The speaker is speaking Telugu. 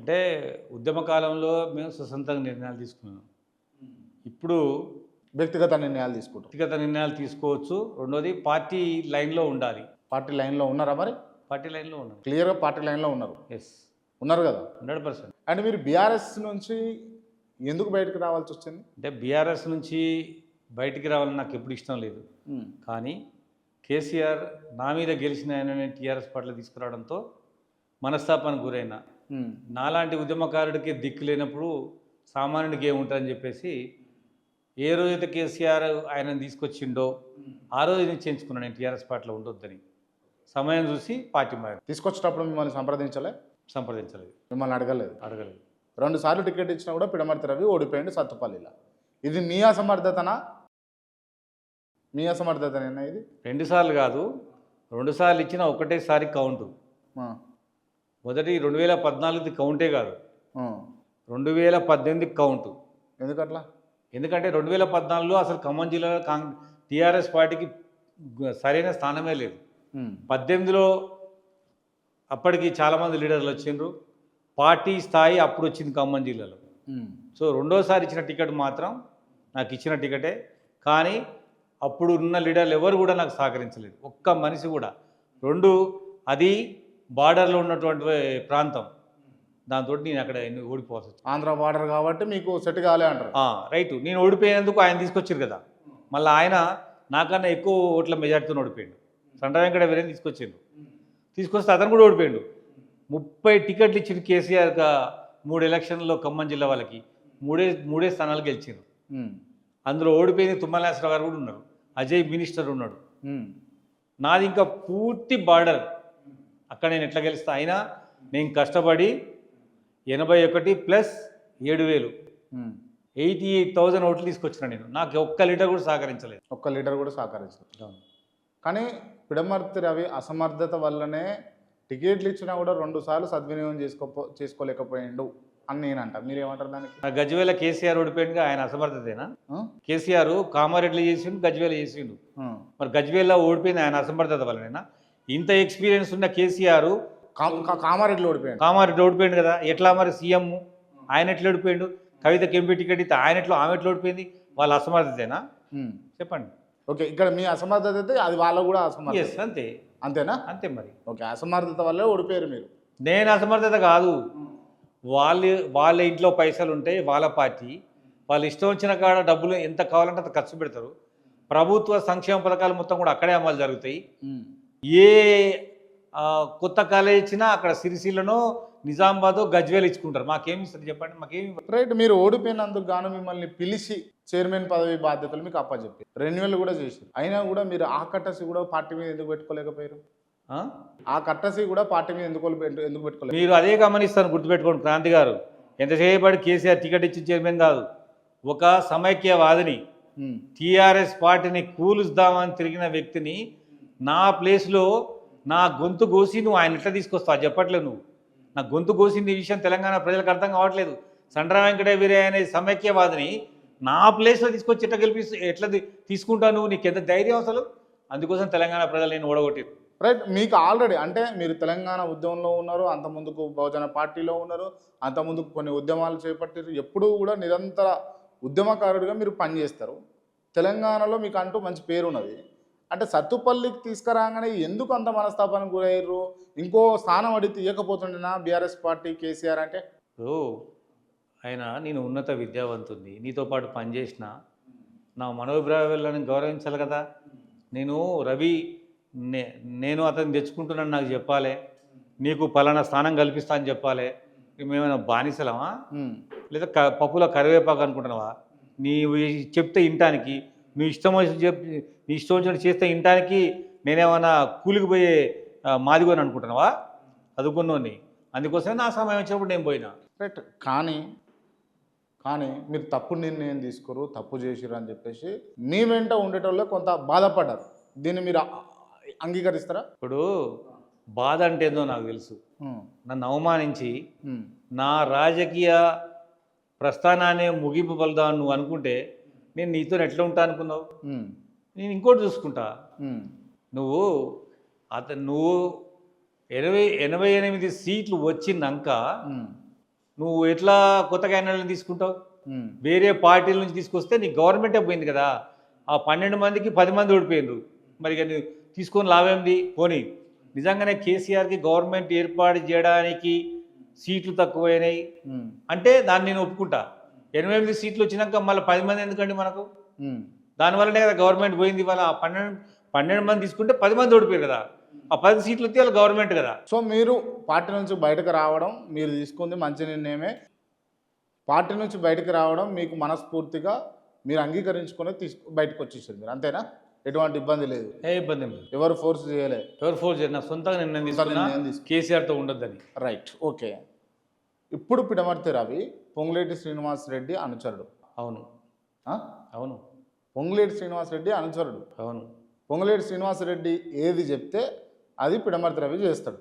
అంటే ఉద్యమ కాలంలో మేము స్వతంత్రంగా నిర్ణయాలు తీసుకున్నాం. ఇప్పుడు వ్యక్తిగత నిర్ణయాలు తీసుకుంటాం. వ్యక్తిగత నిర్ణయాలు తీసుకోవచ్చు. రెండోది పార్టీ లైన్లో ఉండాలి. పార్టీ లైన్లో ఉన్నారా మరి? పార్టీ లైన్లో ఉన్నాం. క్లియర్గా పార్టీ లైన్లో ఉన్నారు. ఎస్ ఉన్నారు కదా? Hundred percent. అంటే మీరు బీఆర్ఎస్ నుంచి ఎందుకు బయటకు రావాల్సి వచ్చింది? అంటే బీఆర్ఎస్ నుంచి బయటికి రావాలని నాకు ఎప్పుడు ఇష్టం లేదు. కానీ కేసీఆర్ నా మీద గెలిచిన ఆయన టీఆర్ఎస్ పార్టీలో తీసుకురావడంతో మనస్తాపానికి గురైన నాలాంటి ఉద్యమకారుడికి దిక్కు లేనప్పుడు సామాన్యుడికి ఏముంటుందని చెప్పేసి ఏ రోజైతే కేసీఆర్ ఆయనను తీసుకొచ్చిండో ఆ రోజు నిశ్చయించుకున్నాను నేను టీఆర్ఎస్ పార్టీలో ఉండొద్దని. సమయం చూసి పార్టీ మారి తీసుకొచ్చేటప్పుడు మిమ్మల్ని సంప్రదించలే? సంప్రదించలేదు. మిమ్మల్ని అడగలేదు? అడగలేదు. రెండు సార్లు టికెట్ ఇచ్చినా కూడా పిడమర్తి రవి ఓడిపోయింది సత్తుపల్లిలో. ఇది మీ అసమర్థతనా? మీ అసమర్థతనేనా ఇది? రెండుసార్లు కాదు రెండుసార్లు ఇచ్చిన ఒకటేసారి కౌంటు. ఆ, మొదటి రెండు వేల పద్నాలుగుది కౌంటే కాదు. రెండు వేల పద్దెనిమిదికి కౌంటు. ఎందుకట్లా? ఎందుకంటే రెండు వేల పద్నాలుగులో అసలు ఖమ్మం జిల్లాలో కాంగ్ టీఆర్ఎస్ పార్టీకి సరైన స్థానమే లేదు. పద్దెనిమిదిలో అప్పటికి చాలామంది లీడర్లు వచ్చిండ్రు. పార్టీ స్థాయి అప్పుడు వచ్చింది ఖమ్మం జిల్లాలో. సో రెండోసారి ఇచ్చిన టికెట్ మాత్రం నాకు ఇచ్చిన టికెటే. కానీ అప్పుడు ఉన్న లీడర్లు ఎవరు కూడా నాకు సహకరించలేదు. ఒక్క మనిషి కూడా. రెండు అది బార్డర్లో ఉన్నటువంటి ప్రాంతం. దాంతో నేను అక్కడ ఓడిపోవాల్సి వచ్చింది. ఆంధ్ర బార్డర్ కాబట్టి మీకు సెట్ కాలే అంటారు. రైట్. నేను ఓడిపోయేందుకు ఆయన తీసుకొచ్చారు కదా. మళ్ళీ ఆయన నాకన్నా ఎక్కువ ఓట్ల మెజార్టీతో ఓడిపోయాడు. సంట వెంకట వీరేని తీసుకొచ్చిండు. తీసుకొస్తే అతను కూడా ఓడిపోయాడు. ముప్పై టికెట్లు ఇచ్చిండు కేసీఆర్గా మూడు ఎలక్షన్లో ఖమ్మం జిల్లా వాళ్ళకి. మూడే మూడే స్థానాలు గెలిచారు అందులో ఓడిపోయింది తుమ్మలేశ్వర గారు కూడా ఉన్నారు. అజయ్ మినిస్టర్ ఉన్నాడు. నాది ఇంకా పూర్తి బార్డర్. అక్కడ నేను ఎట్లా గెలుస్తా? అయినా నేను కష్టపడి ఎనభై ఒకటి ప్లస్ ఏడు వేలు. ఎయిటీ ఎయిట్ థౌజండ్ ఓట్లు తీసుకొచ్చిన నేను. నాకు ఒక్క లీటర్ కూడా సహకరించలేదు. ఒక్క లీడర్ కూడా సహకరించారు కానీ పిడమర్తి రవి అసమర్థత వల్లనే టికెట్లు ఇచ్చినా కూడా రెండు సార్లు సద్వినియోగం చేసుకోపో చేసుకోలేకపోయిండు అని నేను అంట. మీరేమంటారు దానికి? నా గజ్వేల కేసీఆర్ ఓడిపోయిందిగా ఆయన అసమర్థతేనా? కేసీఆర్ కామారెడ్డిలో చేసిండు గజ్వేల చేసిండు. మరి గజ్వేల్లో ఓడిపోయింది ఆయన అసమర్థత వల్లనేనా? ఇంత ఎక్స్పీరియన్స్ ఉన్న కేసీఆర్ కా- కా- కామారెడ్డిలో ఓడిపోయాడు. కామారెడ్డి ఓడిపోయింది కదా ఎట్లా మరి సీఎం? ఆయన ఎట్లా ఓడిపోయిండు? కవితకి ఎంపీ టికెట్ ఇస్తే ఆయన ఎట్లా ఆమె ఎట్లా ఓడిపోయింది? వాళ్ళ అసమర్థతేనా. చెప్పండి. ఓకే ఇక్కడ మీ అసమర్థత అయితే అది వాళ్ళ కూడా అసమర్థత. అంతే. అంతేనా? అంతే మరి. ఓకే అసమర్థత వల్లే ఓడిపోయారు మీరు. నేను అసమర్థత కాదు. వాళ్ళ వాళ్ళ ఇంట్లో పైసలు ఉంటాయి వాళ్ళ పార్టీ వాళ్ళు ఇష్టం వచ్చిన కాడ డబ్బులు ఎంత కావాలంటే అంత ఖర్చు పెడతారు. ప్రభుత్వ సంక్షేమ పథకాలు మొత్తం కూడా అక్కడే అమలు జరుగుతాయి. ఏ కొత్త కాలేజ్ ఇచ్చినా అక్కడ సిరిసిల్లను నిజామాబాద్ గజ్వేల్ ఇచ్చుకుంటారు. మాకేమి ఇస్తారు చెప్పండి? మాకేమి. రైట్ మీరు ఓడిపోయినందుకు గాను మిమ్మల్ని పిలిచి చైర్మన్ పదవి బాధ్యతలు మీకు అప్పచెప్పి రెన్యువల్ కూడా చేసి అయినా కూడా మీరు ఆ కట్టసి కూడా పార్టీ మీద ఎందుకు పెట్టుకోలేకపోయారు? ఆ? కట్టసి కూడా పార్టీ మీద ఎందుకు ఎందుకు పెట్టుకోలేదు? మీరు అదే గమనిస్తాను గుర్తుపెట్టుకోండి క్రాంతి గారు. ఎంతసేపటి కేసీఆర్ టికెట్ ఇచ్చి చైర్మన్ కాదు. ఒక సమైక్యవాదిని. టీఆర్ఎస్ పార్టీని కూలుస్తామని తిరిగిన వ్యక్తిని నా ప్లేస్లో నా గొంతు కోసి నువ్వు ఆయన ఎట్లా తీసుకొస్తావు చెప్పట్లేదు నువ్వు. నా గొంతు కోసింది ఈ విషయం తెలంగాణ ప్రజలకు అర్థం కావట్లేదు. సండ్ర వెంకట వీరయ్య అనే సమైక్యవాదిని నా ప్లేస్లో తీసుకొచ్చి ఎట్లా గెలిపిస్తు ఎట్లా తీసుకుంటావు నువ్వు? నీకు ఎంత ధైర్యం అసలు? అందుకోసం తెలంగాణ ప్రజలు నేను ఓడగొట్టారు రైట్ మీకు ఆల్రెడీ అంటే మీరు తెలంగాణ ఉద్యమంలో ఉన్నారు అంతకుముందుకు బహుజన పార్టీలో ఉన్నారు అంతకుముందుకు కొన్ని ఉద్యమాలు చేపట్టారు ఎప్పుడూ కూడా నిరంతర ఉద్యమకారుడిగా మీరు పనిచేస్తారు. తెలంగాణలో మీకు అంటూ మంచి పేరు ఉన్నది అంటే సత్తుపల్లికి తీసుకురాగానే ఎందుకు అంత మనస్తాపానికి గురయ్యారు? ఇంకో స్థానం అడిగితే ఇవ్వకపోతుండేనా బీఆర్ఎస్ పార్టీ కేసీఆర్ అంటే? ఓ ఆయన నేను ఉన్నత విద్యావంతుని నీతో పాటు పనిచేసిన నా మనోభిప్రాయాలను గౌరవించాలి కదా. నేను రవి నే నేను అతన్ని తెచ్చుకుంటున్నాను నాకు చెప్పాలి. నీకు పలానా స్థానం కల్పిస్తా అని చెప్పాలి. మేమైనా బానిసలమా? లేదా క పప్పులో కరివేపాకు అనుకుంటున్నావా? నీవు చెప్తే ఇంటానికి నువ్వు ఇష్టం వచ్చి చెప్ నీ ఇష్టం వచ్చినట్టు చేస్తే ఇంటానికి నేనేమన్నా కూలికి పోయే మాదిగోని అనుకుంటున్నావా? చదువుకున్నోని అందుకోసమే నా సమయం వచ్చినప్పుడు నేను పోయినా. రైట్ కానీ కానీ మీరు తప్పు నిర్ణయం తీసుకోరు తప్పు చేసిరు అని చెప్పేసి మీ వెంట ఉండేటోళ్ళే కొంత బాధపడ్డారు. దీన్ని మీరు అంగీకరిస్తారా? ఇప్పుడు బాధ అంటే ఏందో నాకు తెలుసు. ఉమ్, నన్ను అవమానించి ఉమ్, నా రాజకీయ ప్రస్థానాన్ని ముగింపు పలుదాం నువ్వు అనుకుంటే నేను నీతో ఎట్లా ఉంటా అనుకున్నావు? నేను ఇంకోటి చూసుకుంటా. నువ్వు అతను నువ్వు ఎనభై ఎనభై ఎనిమిది సీట్లు వచ్చినాక నువ్వు ఎట్లా కొత్త క్యాండిడేట్లను తీసుకుంటావు? వేరే పార్టీల నుంచి తీసుకొస్తే నీ గవర్నమెంటే పోయింది కదా? ఆ పన్నెండు మందికి పది మంది ఓడిపోయినరు మరి నువ్వు తీసుకొని లాభేంది పోనీ. నిజంగానే కేసీఆర్కి గవర్నమెంట్ ఏర్పాటు చేయడానికి సీట్లు తక్కువైనాయి. అంటే దాన్ని నేను ఒప్పుకుంటా. ఎనిమిది సీట్లు వచ్చినాక మళ్ళీ పది మంది ఎందుకండి మనకు? దానివల్లనే కదా గవర్నమెంట్ పోయింది. ఇవాళ పన్నెండు పన్నెండు మంది తీసుకుంటే పది మంది ఓడిపోయారు కదా. ఆ పది సీట్లు వస్తే వాళ్ళ గవర్నమెంట్ కదా. సో మీరు పార్టీ నుంచి బయటకు రావడం మీరు తీసుకుంది మంచి నిర్ణయమే. పార్టీ నుంచి బయటకు రావడం మీకు మనస్ఫూర్తిగా మీరు అంగీకరించుకొని తీసుకు బయటకు వచ్చేసారు మీరు. అంతేనా? ఎటువంటి ఇబ్బంది లేదు. ఏ ఇబ్బంది లేదు. ఎవరు ఫోర్స్ చేయలే. ఎవరు ఫోర్స్ చేసిన నా సొంతంగా నిర్ణయం తీసుకున్నా. కేసీఆర్తో ఉండొద్దని. రైట్. ఓకే. ఇప్పుడు పిడమర్తి రవి పొంగులేటి శ్రీనివాస్ రెడ్డి అనుచరుడు. అవును? అవును. పొంగులేటి శ్రీనివాస్ రెడ్డి అనుచరుడు. అవును. పొంగులేటి శ్రీనివాస్ రెడ్డి ఏది చెప్తే అది పిడమర్తి రవి చేస్తాడు.